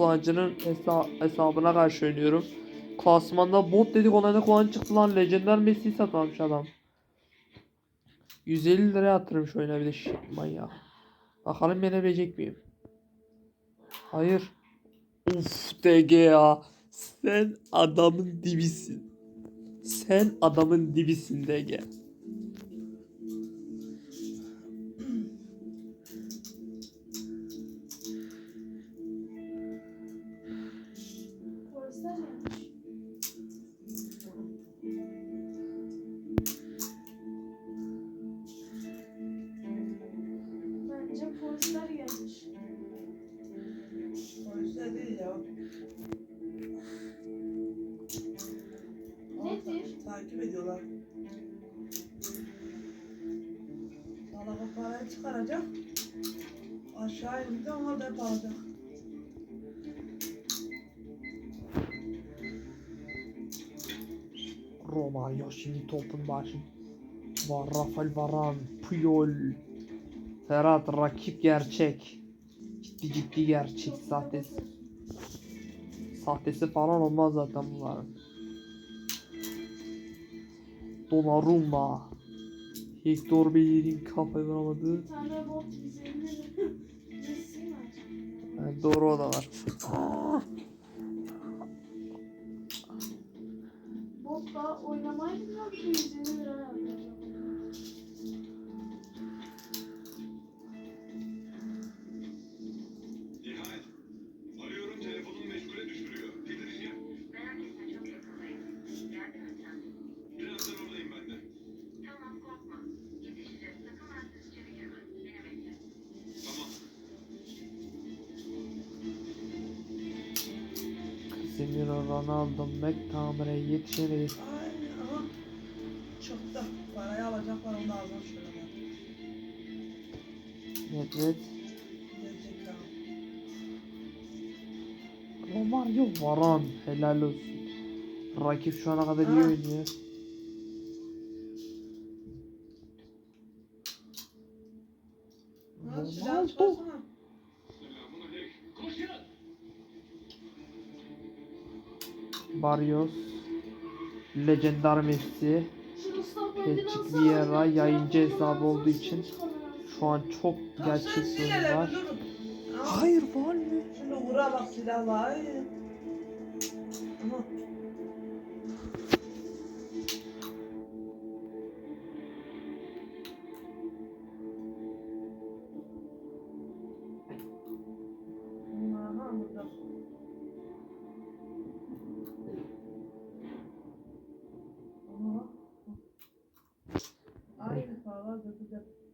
kullanıcının hesa hesabına karşı oynuyorum. Klasmanda bot dedik ne kullanıcı çıktı lan. Legendar Messi'yi satmamış adam. 150 liraya attırmış oyuna bir de şi- manyak. Bakalım yenebilecek miyim? Hayır. Uf DG ya. Sen adamın dibisin. Sen adamın dibisin DG. Parayı çıkaracak. Aşağı indi onlar da hep alacak. Romario şimdi topun başı. Var Rafael Varan, Puyol. Ferhat rakip gerçek. Ciddi ciddi gerçek. Sahtesi, sahtesi falan olmaz zaten bunların. Donnarumma. Hector Bellerin kafayı vuramadı. Evet, doğru o da var. Bot da oynamayı bilmiyor Ronaldo, McTominay yetişemedi. Çıktı. Parayı alacaklar onu da alacak şöyle Gelecek ya. Romario, Varan. Helal olsun. Rakip şu ana kadar iyi Ha. oynuyor. Ha, silah Ronaldo. Barrios, Legendar Messi. Patrick Vieira yayıncı hesabı olduğu için. Şu an çok gerçek sinirlenme, var. Hayır var mı? Şunu vura bak silahla. Ay. Да.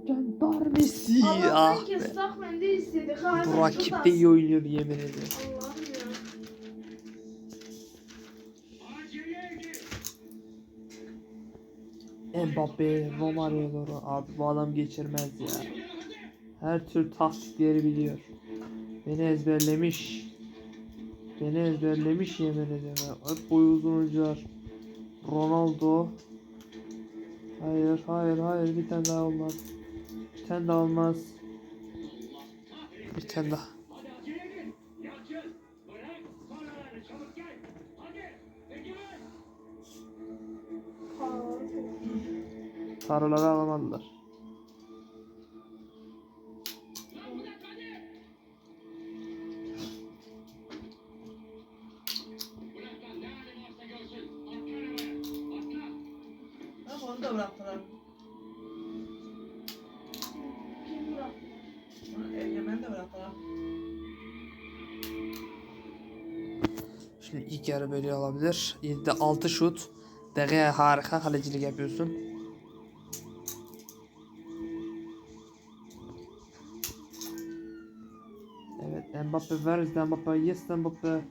Legendar Messi. Ah Allah'tan be. kes takmen de istedik. Ha, Bu rakip de iyi oynuyor yemin ederim. Allah'ım ya. Mbappe, Romario doğru. Abi bu adam geçirmez ya. Her tür taktikleri biliyor. Beni ezberlemiş. Beni ezberlemiş yemin ederim. Hep boyu uzun oyuncular. Ronaldo. Hayır hayır hayır bir tane daha olmaz. Tane daha olmaz. Bir tane daha. Hadi acele edin. Yalçın. Bırak. Şimdi ilk yarı böyle olabilir. 7'de 6 şut. Dege harika kalecilik yapıyorsun. Evet Mbappe ver Mbappe yes Mbappe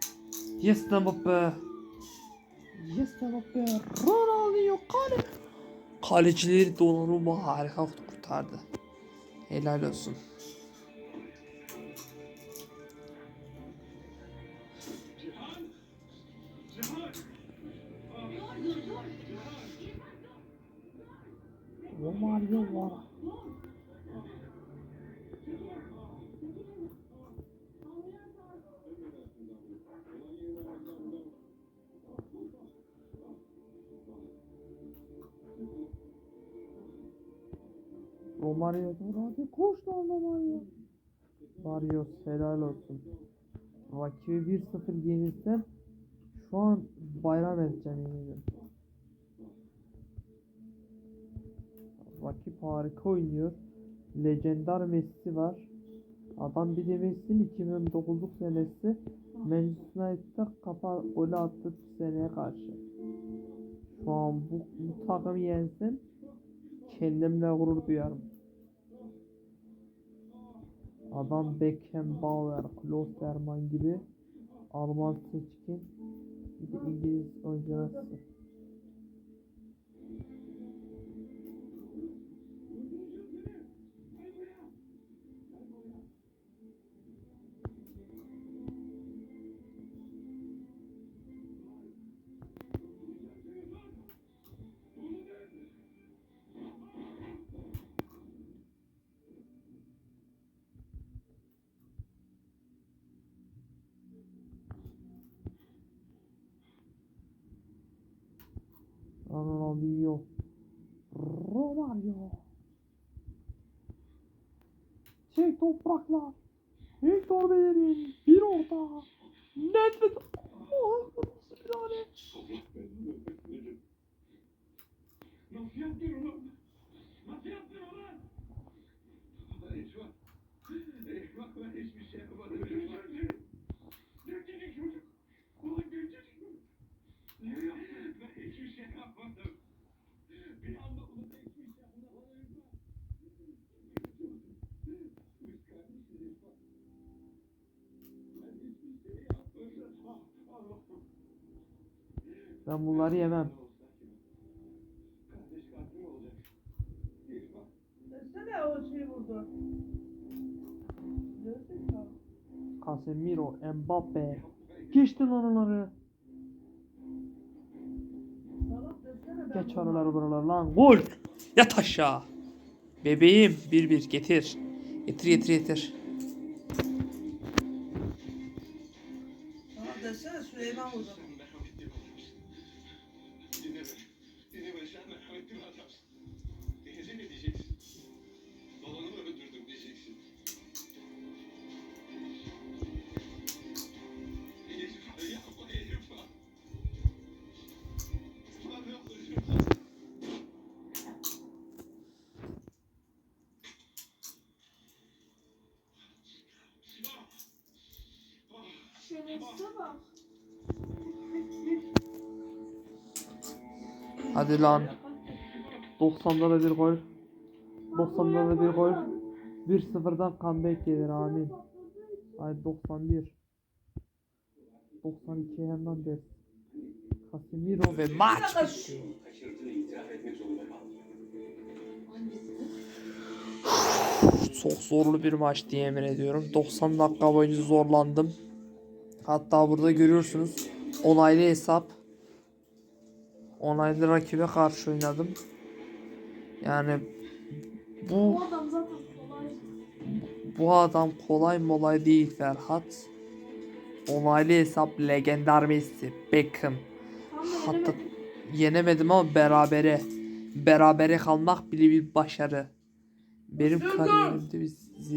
Yes Mbappe. Yes Mbappe. Ronaldinho kale. Kalecileri Donnarumma harika kurtardı. Helal olsun. Romario var. Romario dur hadi koş lan Romario. Mario helal olsun. Rakibi 1-0 yenilsem şu an bayram edeceğim yemin Rakip harika oynuyor. Legendar Messi var. Adam bir de Messi'nin 2009'luk senesi Manchester United'da kafa golü attı seneye karşı. Şu an bu, bu takımı yensem kendimle gurur duyarım. Adam Beckenbauer, Klosterman gibi Alman seçkin bir de İngiliz oyuncular. Ronaldinho. Romario. Çek topraklar. Victor Bellerin. Bir orta. Nedved. Oh, nasıl bir tane. Nasıl yaptın onu? Nasıl yaptın onu? Eyvah! Eyvah ben hiçbir şey yapamadım. Gencecik çocuk. Ulan gencecik çocuk. Ben hiçbir şey yapmadım. Bir anda ulan hiçbir şey anlamadım. Biz kardeşiz bak. Ben hiçbir şey yapmadım. Allah'ım. Ben bunları yemem. O Casemiro, Mbappe. Geçtin onları. Geç oraları buraları lan. Gol. Yat aşağı. Bebeğim. Bir bir getir. Getir getir getir. Salak desene Süleyman vurdu. Sen Hadi lan. 90'da da bir gol. 90'da da bir gol. 1-0'dan comeback gelir amin. Ay 91. 92 Hernandez. Casemiro ve maç. Çok zorlu bir maç diye emin ediyorum. 90 dakika boyunca zorlandım. Hatta burada görüyorsunuz onaylı hesap. Onaylı rakibe karşı oynadım. Yani bu Bu adam zaten kolay. bu adam kolay molay değil Ferhat. Onaylı hesap legendar Messi, Beckham. Hatta yenemedim. ama berabere. Berabere kalmak bile bir başarı. Benim kariyerimde biz